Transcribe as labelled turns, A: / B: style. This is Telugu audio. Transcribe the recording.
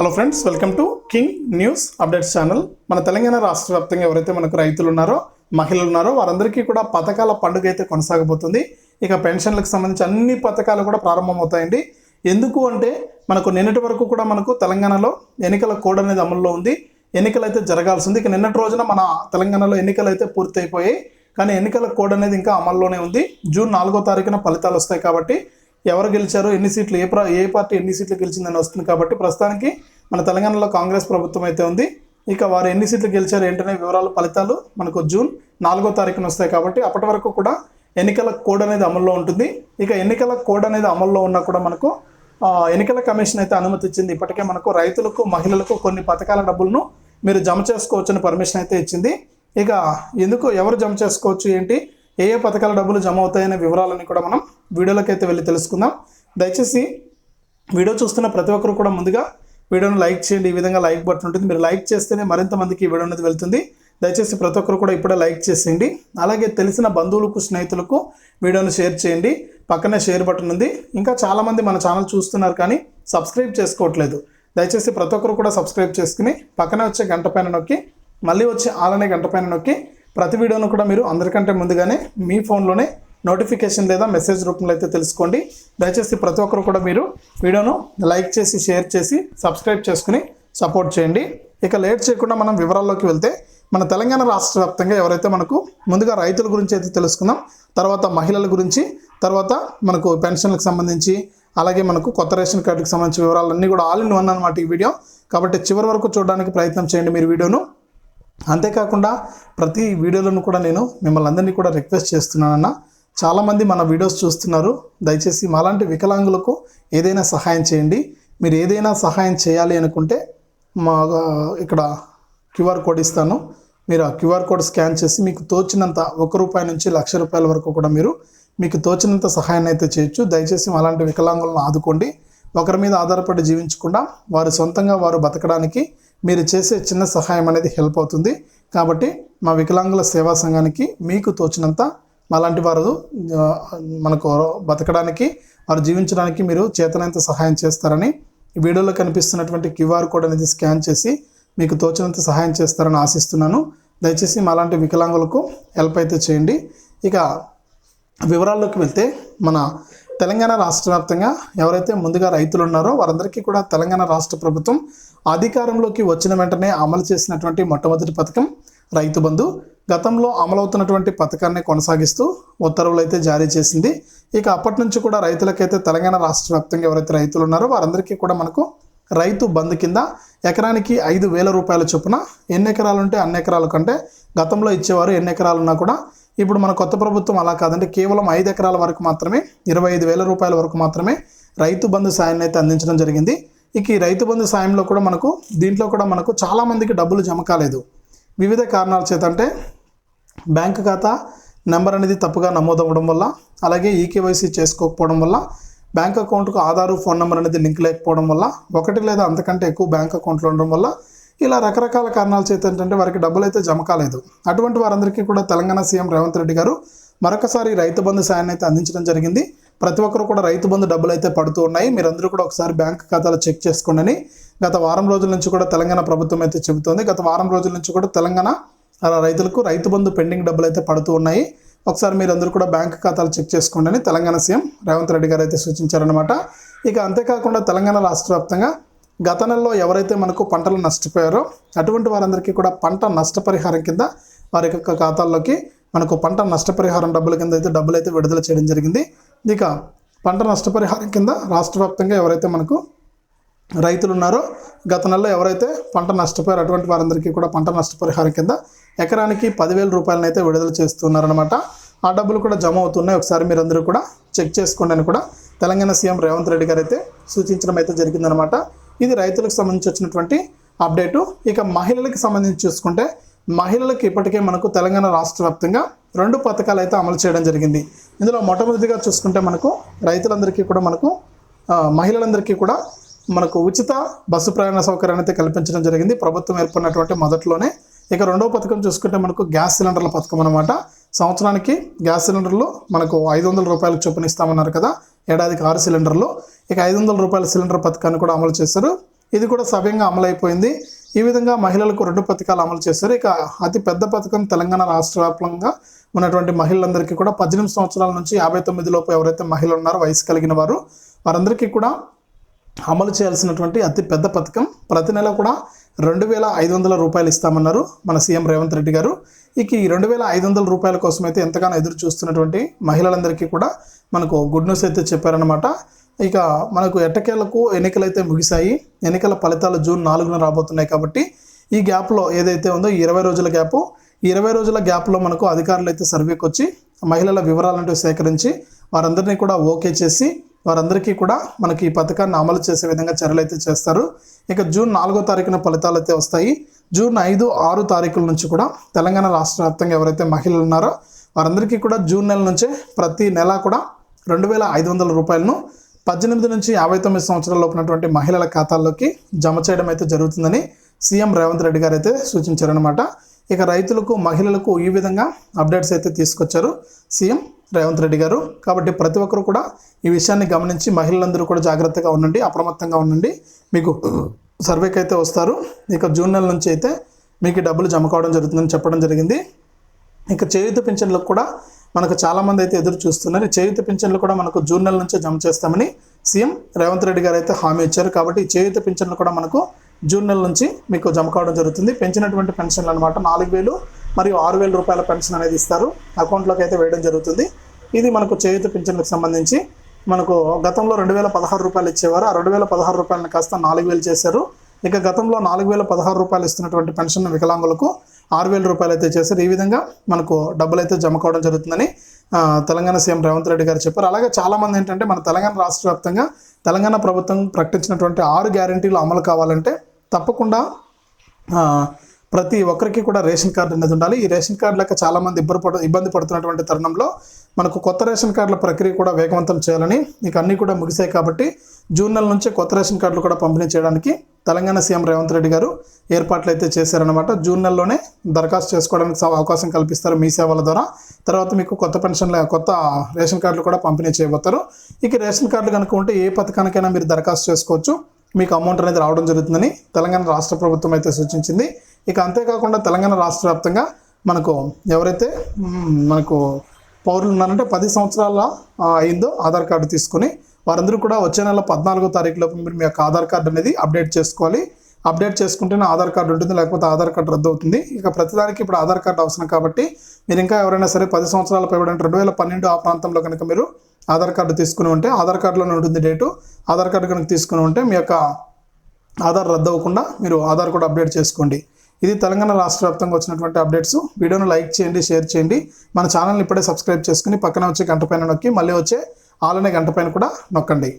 A: Hello friends welcome to king news updates channel మన తెలంగాణ రాష్ట్ర వ్యాప్తంగా ఎవరైతే మనకు రైతులు ఉన్నారో మహిళలు ఉన్నారో వారందరికీ కూడా పథకాల పండుగ అయితే కొనసాగబోతుంది. ఇక పెన్షన్లకు సంబంధించి అన్ని పథకాలు కూడా ప్రారంభమవుతాయండి. ఎందుకు అంటే మనకు నిన్నటి వరకు కూడా మనకు తెలంగాణలో ఎన్నికల కోడ్ అనేది అమల్లో ఉంది. ఎన్నికలు అయితే జరగాల్సింది ఇక నిన్నటి రోజున మన తెలంగాణలో ఎన్నికలు అయితే పూర్తయిపోయాయి. కానీ ఎన్నికల కోడ్ అనేది ఇంకా అమల్లోనే ఉంది. జూన్ నాలుగో తారీఖున ఫలితాలు వస్తాయి కాబట్టి ఎవరు గెలిచారు ఎన్ని సీట్లు ఏ ప్ర ఏ పార్టీ ఎన్ని సీట్లు గెలిచిందని వస్తుంది కాబట్టి ప్రస్తుతానికి మన తెలంగాణలో కాంగ్రెస్ ప్రభుత్వం అయితే ఉంది. ఇక వారు ఎన్ని సీట్లు గెలిచారు ఏంటనే వివరాలు ఫలితాలు మనకు జూన్ నాలుగో తారీఖున వస్తాయి కాబట్టి అప్పటి వరకు కూడా ఎన్నికల కోడ్ అనేది అమల్లో ఉంటుంది. ఇక ఎన్నికల కోడ్ అనేది అమల్లో ఉన్నా కూడా మనకు ఎన్నికల కమిషన్ అయితే అనుమతి ఇచ్చింది. ఇప్పటికే మనకు రైతులకు మహిళలకు కొన్ని పథకాల డబ్బులను మీరు జమ చేసుకోవచ్చని పర్మిషన్ అయితే ఇచ్చింది. ఇక ఎందుకు ఎవరు జమ చేసుకోవచ్చు ఏంటి ఏ ఏ పథకాల డబ్బులు జమ అవుతాయనే వివరాలని కూడా మనం వీడియోలోకి అయితే వెళ్ళి తెలుసుకుందాం. దయచేసి వీడియో చూస్తున్న ప్రతి ఒక్కరు కూడా ముందుగా వీడియోను లైక్ చేయండి. ఈ విధంగా లైక్ బటన్ ఉంటుంది. మీరు లైక్ చేస్తేనే మరింత మందికి ఈ వీడియో అనేది వెళ్తుంది. దయచేసి ప్రతి ఒక్కరు కూడా ఇప్పుడే లైక్ చేసేయండి. అలాగే తెలిసిన బంధువులకు స్నేహితులకు వీడియోను షేర్ చేయండి. పక్కనే షేర్ బటన్ ఉంది. ఇంకా చాలామంది మన ఛానల్ చూస్తున్నారు కానీ సబ్స్క్రైబ్ చేసుకోవట్లేదు. దయచేసి ప్రతి ఒక్కరు కూడా సబ్స్క్రైబ్ చేసుకుని పక్కనే వచ్చే గంట పైన నొక్కి మళ్ళీ వచ్చే ఆలనే గంట పైన నొక్కి ప్రతి వీడియోను కూడా మీరు అందరికంటే ముందుగానే మీ ఫోన్లోనే నోటిఫికేషన్ లేదా మెసేజ్ రూపంలో అయితే తెలుసుకోండి. దయచేసి ప్రతి ఒక్కరు కూడా మీరు వీడియోను లైక్ చేసి షేర్ చేసి సబ్స్క్రైబ్ చేసుకుని సపోర్ట్ చేయండి. ఇక లేట్ చేయకుండా మనం వివరాల్లోకి వెళ్తే మన తెలంగాణ రాష్ట్ర వ్యాప్తంగా ఎవరైతే మనకు ముందుగా రైతుల గురించి అయితే తెలుసుకుందాం తర్వాత మహిళల గురించి తర్వాత మనకు పెన్షన్లకు సంబంధించి అలాగే మనకు కొత్త రేషన్ కార్డుకి సంబంధించిన వివరాలన్నీ కూడా ఆల్ ఇన్ వన్ అనమాట ఈ వీడియో. కాబట్టి చివరి వరకు చూడడానికి ప్రయత్నం చేయండి మీరు వీడియోను. అంతేకాకుండా ప్రతి వీడియోలను కూడా నేను మిమ్మల్ని అందరినీ కూడా రిక్వెస్ట్ చేస్తున్నానన్నా చాలామంది మన వీడియోస్ చూస్తున్నారు. దయచేసి మాలాంటి వికలాంగులకు ఏదైనా సహాయం చేయండి. మీరు ఏదైనా సహాయం చేయాలి అనుకుంటే మా ఇక్కడ క్యూఆర్ కోడ్ ఇస్తాను. మీరు ఆ క్యూఆర్ కోడ్ స్కాన్ చేసి మీకు తోచినంత ఒక రూపాయి నుంచి లక్ష రూపాయల వరకు కూడా మీరు మీకు తోచినంత సహాయాన్ని అయితే చేయొచ్చు. దయచేసి అలాంటి వికలాంగులను ఆదుకోండి. ఒకరి మీద ఆధారపడి జీవించకుండా వారు సొంతంగా వారు బతకడానికి మీరు చేసే చిన్న సహాయం అనేది హెల్ప్ అవుతుంది. కాబట్టి మా వికలాంగుల సేవా సంఘానికి మీకు తోచినంత అలాంటి వారు మనకు బతకడానికి వారు జీవించడానికి మీరు చేతనంత సహాయం చేస్తారని వీడియోలో కనిపిస్తున్నటువంటి క్యూఆర్ కోడ్ అనేది స్కాన్ చేసి మీకు తోచినంత సహాయం చేస్తారని ఆశిస్తున్నాను. దయచేసి మాలాంటి వికలాంగులకు హెల్ప్ అయితే చేయండి. ఇక వివరాల్లోకి వెళ్తే మన తెలంగాణ రాష్ట్ర వ్యాప్తంగా ఎవరైతే ముందుగా రైతులు ఉన్నారో వారందరికీ కూడా తెలంగాణ రాష్ట్ర ప్రభుత్వం అధికారంలోకి వచ్చిన వెంటనే అమలు చేసినటువంటి మొట్టమొదటి పథకం రైతు బంధు. గతంలో అమలవుతున్నటువంటి పథకాన్ని కొనసాగిస్తూ ఉత్తర్వులు అయితే జారీ చేసింది. ఇక అప్పటి నుంచి కూడా రైతులకైతే తెలంగాణ రాష్ట్ర వ్యాప్తంగా ఎవరైతే రైతులు ఉన్నారో వారందరికీ కూడా మనకు రైతు బంధు కింద ఎకరానికి ఐదు వేల రూపాయల చొప్పున ఎన్ని ఎకరాలు ఉంటే అన్ని ఎకరాల కంటే గతంలో ఇచ్చేవారు ఎన్ని ఎకరాలు ఉన్నా కూడా ఇప్పుడు మన కొత్త ప్రభుత్వం అలా కాదంటే కేవలం ఐదు ఎకరాల వరకు మాత్రమే ఇరవై ఐదు వేల రూపాయల వరకు మాత్రమే రైతు బంధు సాయాన్ని అయితే అందించడం జరిగింది. ఇక ఈ రైతు బంధు సాయంలో కూడా మనకు దీంట్లో కూడా మనకు చాలామందికి డబ్బులు జమ కాలేదు. వివిధ కారణాల చేత అంటే బ్యాంక్ ఖాతా నెంబర్ అనేది తప్పుగా నమోదవ్వడం వల్ల అలాగే ఈకేవైసీ చేసుకోకపోవడం వల్ల బ్యాంక్ అకౌంట్కు ఆధారు ఫోన్ నెంబర్ అనేది లింక్ లేకపోవడం వల్ల ఒకటి లేదా అంతకంటే ఎక్కువ బ్యాంక్ అకౌంట్లో ఉండడం వల్ల ఇలా రకరకాల కారణాల చేత ఏంటంటే వారికి డబ్బులు అయితే జమ కాలేదు. అటువంటి వారందరికీ కూడా తెలంగాణ సీఎం రేవంత్ రెడ్డి గారు మరొకసారి రైతు బంధు సాయాన్ని అయితే అందించడం జరిగింది. ప్రతి ఒక్కరు కూడా రైతు బంధు డబ్బులు అయితే పడుతూ ఉన్నాయి. మీరందరూ కూడా ఒకసారి బ్యాంక్ ఖాతాలు చెక్ చేసుకోండి గత వారం రోజుల నుంచి కూడా తెలంగాణ ప్రభుత్వం అయితే చెబుతోంది. గత వారం రోజుల నుంచి కూడా తెలంగాణ అలా రైతులకు రైతు బంధు పెండింగ్ డబ్బులు అయితే పడుతూ ఉన్నాయి. ఒకసారి మీరందరూ కూడా బ్యాంక్ ఖాతాలు చెక్ చేసుకోండి అని తెలంగాణ సీఎం రేవంత్ రెడ్డి గారు అయితే సూచించారనమాట ఇక అంతేకాకుండా తెలంగాణ రాష్ట్ర వ్యాప్తంగా గత నెలలో ఎవరైతే మనకు పంటలు నష్టపోయారో అటువంటి వారందరికీ కూడా పంట నష్టపరిహారం కింద వారి యొక్క ఖాతాల్లోకి మనకు పంట నష్టపరిహారం డబ్బుల కింద అయితే డబ్బులు అయితే విడుదల చేయడం జరిగింది. ఇక పంట నష్టపరిహారం కింద రాష్ట్ర వ్యాప్తంగా ఎవరైతే మనకు రైతులు ఉన్నారో గత నెలలో ఎవరైతే పంట నష్టపోయారు అటువంటి వారందరికీ కూడా పంట నష్టపరిహారం కింద ఎకరానికి పదివేల రూపాయలను అయితే విడుదల చేస్తున్నారనమాట ఆ డబ్బులు కూడా జమ అవుతున్నాయి. ఒకసారి మీరందరూ కూడా చెక్ చేసుకోండి అని కూడా తెలంగాణ సీఎం రేవంత్ రెడ్డి గారు అయితే సూచించడం అయితే జరిగిందనమాట ఇది రైతులకు సంబంధించి వచ్చినటువంటి అప్డేటు. ఇక మహిళలకు సంబంధించి చూసుకుంటే మహిళలకు ఇప్పటికే మనకు తెలంగాణ రాష్ట్ర వ్యాప్తంగా రెండు పథకాలు అయితే అమలు చేయడం జరిగింది. ఇందులో మొట్టమొదటిగా చూసుకుంటే మనకు రైతులందరికీ కూడా మనకు మహిళలందరికీ కూడా మనకు ఉచిత బస్సు ప్రయాణ సౌకర్యాన్ని అయితే కల్పించడం జరిగింది. ప్రభుత్వం ఏర్పడినటువంటి మొదట్లోనే ఇక రెండవ పథకం చూసుకుంటే మనకు గ్యాస్ సిలిండర్ల పథకం అనమాట సంవత్సరానికి గ్యాస్ సిలిండర్లు మనకు ఐదు వందల రూపాయలకు చొప్పున ఇస్తామన్నారు కదా ఏడాదికి ఆరు సిలిండర్లు. ఇక ఐదు వందల రూపాయల సిలిండర్ పథకాన్ని కూడా అమలు చేశారు. ఇది కూడా సవ్యంగా అమలైపోయింది. ఈ విధంగా మహిళలకు రెండు పథకాలు అమలు చేశారు. ఇక అతి పెద్ద పథకం తెలంగాణ రాష్ట్ర వ్యాప్తంగా ఉన్నటువంటి మహిళలందరికీ కూడా పద్దెనిమిది సంవత్సరాల నుంచి యాభై తొమ్మిది లోపు ఎవరైతే మహిళలు ఉన్నారో వయసు కలిగిన వారు వారందరికీ కూడా అమలు చేయాల్సినటువంటి అతి పెద్ద పథకం ప్రతి నెల కూడా రెండు వేల ఐదు వందల రూపాయలు ఇస్తామన్నారు మన సీఎం రేవంత్ రెడ్డి గారు. ఇక ఈ రెండు వేల ఐదు వందల రూపాయల కోసం అయితే ఎంతగానో ఎదురు చూస్తున్నటువంటి మహిళలందరికీ కూడా మనకు గుడ్ న్యూస్ అయితే చెప్పారనమాట ఇక మనకు ఎట్టకేలకు ఎన్నికలు అయితే ముగిశాయి ఎన్నికల ఫలితాలు జూన్ నాలుగున రాబోతున్నాయి కాబట్టి ఈ గ్యాప్లో ఏదైతే ఉందో ఇరవై రోజుల గ్యాపు ఇరవై రోజుల గ్యాప్లో మనకు అధికారులు అయితే సర్వేకి వచ్చి మహిళల వివరాలంటూ సేకరించి వారందరినీ కూడా ఓకే చేసి వారందరికీ కూడా మనకి ఈ పథకాన్ని అమలు చేసే విధంగా చర్యలు అయితే చేస్తారు. ఇక జూన్ నాలుగో తారీఖున ఫలితాలు అయితే వస్తాయి. జూన్ ఐదు ఆరు తారీఖుల నుంచి కూడా తెలంగాణ రాష్ట్ర వ్యాప్తంగా ఎవరైతే మహిళలు ఉన్నారో వారందరికీ కూడా జూన్ నెల నుంచే ప్రతి నెల కూడా రెండు వేల ఐదు వందల రూపాయలను పద్దెనిమిది నుంచి యాభై తొమ్మిది సంవత్సరాలు ఉన్నటువంటి మహిళల ఖాతాల్లోకి జమ చేయడం అయితే జరుగుతుందని సీఎం రేవంత్ రెడ్డి గారు అయితే సూచించారనమాట ఇక రైతులకు మహిళలకు ఈ విధంగా అప్డేట్స్ అయితే తీసుకొచ్చారు సీఎం రేవంత్ రెడ్డి గారు. కాబట్టి ప్రతి ఒక్కరు కూడా ఈ విషయాన్ని గమనించి మహిళలందరూ కూడా జాగ్రత్తగా ఉండండి అప్రమత్తంగా ఉండండి. మీకు సర్వేకి అయితే వస్తారు. ఇక జూన్ నెల నుంచి అయితే మీకు డబ్బులు జమ కావడం జరుగుతుందని చెప్పడం జరిగింది. ఇక చేయుత పింఛన్లకు కూడా మనకు చాలామంది అయితే ఎదురు చూస్తున్నారు. ఈ పింఛన్లు కూడా మనకు జూన్ నెల నుంచే జమ చేస్తామని సీఎం రేవంత్ రెడ్డి గారు అయితే హామీ ఇచ్చారు. కాబట్టి ఈ చేయూత పింఛన్లు కూడా మనకు జూన్ నెల నుంచి మీకు జమ కావడం జరుగుతుంది. పెంచినటువంటి పెన్షన్లు అనమాట నాలుగు వేలు మరియు ఆరు వేల రూపాయల పెన్షన్ అనేది ఇస్తారు. అకౌంట్లోకి అయితే వేయడం జరుగుతుంది. ఇది మనకు చేయూత పెన్షన్లకు సంబంధించి మనకు గతంలో రెండు వేల పదహారు రూపాయలు ఇచ్చేవారు. ఆ రెండు వేల పదహారు రూపాయలను కాస్త నాలుగు వేలు చేశారు. ఇక గతంలో నాలుగు వేల పదహారు రూపాయలు ఇస్తున్నటువంటి పెన్షన్ వికలాంగులకు ఆరు వేల రూపాయలు అయితే చేశారు. ఈ విధంగా మనకు డబ్బులు అయితే జమ కావడం జరుగుతుందని తెలంగాణ సీఎం రేవంత్ రెడ్డి గారు చెప్పారు. అలాగే చాలామంది ఏంటంటే మన తెలంగాణ రాష్ట్ర వ్యాప్తంగా తెలంగాణ ప్రభుత్వం ప్రకటించినటువంటి ఆరు గ్యారంటీలు అమలు కావాలంటే తప్పకుండా ప్రతి ఒక్కరికి కూడా రేషన్ కార్డు అనేది ఉండాలి. ఈ రేషన్ కార్డు లెక్క చాలామంది ఇబ్బంది పడు ఇబ్బంది పడుతున్నటువంటి తరుణంలో మనకు కొత్త రేషన్ కార్డుల ప్రక్రియ కూడా వేగవంతం చేయాలని ఇక అన్నీ కూడా ముగిసాయి కాబట్టి జూన్ నెల నుంచి కొత్త రేషన్ కార్డులు కూడా పంపిణీ చేయడానికి తెలంగాణ సీఎం రేవంత్ రెడ్డి గారు ఏర్పాట్లు అయితే చేశారనమాట జూన్ నెలలోనే దరఖాస్తు చేసుకోవడానికి అవకాశం కల్పిస్తారు మీ సేవల ద్వారా. తర్వాత మీకు కొత్త పెన్షన్ల కొత్త రేషన్ కార్డులు కూడా పంపిణీ చేయబోతారు. ఇక రేషన్ కార్డులు కనుక ఉంటే ఏ పథకానికైనా మీరు దరఖాస్తు చేసుకోవచ్చు. మీకు అమౌంట్ అనేది రావడం జరుగుతుందని తెలంగాణ రాష్ట్ర ప్రభుత్వం అయితే సూచించింది. ఇక అంతేకాకుండా తెలంగాణ రాష్ట్ర వ్యాప్తంగా మనకు ఎవరైతే మనకు పౌరులు ఉన్నారంటే పది సంవత్సరాల అయిందో ఆధార్ కార్డు తీసుకొని వారందరూ కూడా వచ్చే నెల పద్నాలుగో తారీఖులో మీరు మీ యొక్క ఆధార్ కార్డు అనేది అప్డేట్ చేసుకోవాలి. అప్డేట్ చేసుకుంటేనే ఆధార్ కార్డు ఉంటుంది లేకపోతే ఆధార్ కార్డు రద్దు అవుతుంది. ఇక ప్రతిదానికి ఇప్పుడు ఆధార్ కార్డు అవసరం కాబట్టి మీరు ఇంకా ఎవరైనా సరే పది సంవత్సరాల పైబడి రెండు వేల పన్నెండు ఆ ప్రాంతంలో కనుక మీరు ఆధార్ కార్డు తీసుకుని ఉంటే ఆధార్ కార్డులోనే ఉంటుంది డేటు. ఆధార్ కార్డు కనుక తీసుకుని ఉంటే మీ యొక్క ఆధార్ రద్దు అవ్వకుండా మీరు ఆధార్ కూడా అప్డేట్ చేసుకోండి. ఇది తెలంగాణ రాష్ట్ర వ్యాప్తంగా వచ్చినటువంటి అప్డేట్స్. వీడియోను లైక్ చేయండి షేర్ చేయండి. మన ఛానల్ని ఇప్పుడే సబ్స్క్రైబ్ చేసుకుని పక్కన వచ్చే గంట పైన నొక్కి మళ్ళీ వచ్చే ఆలనే గంట పైన కూడా నొక్కండి.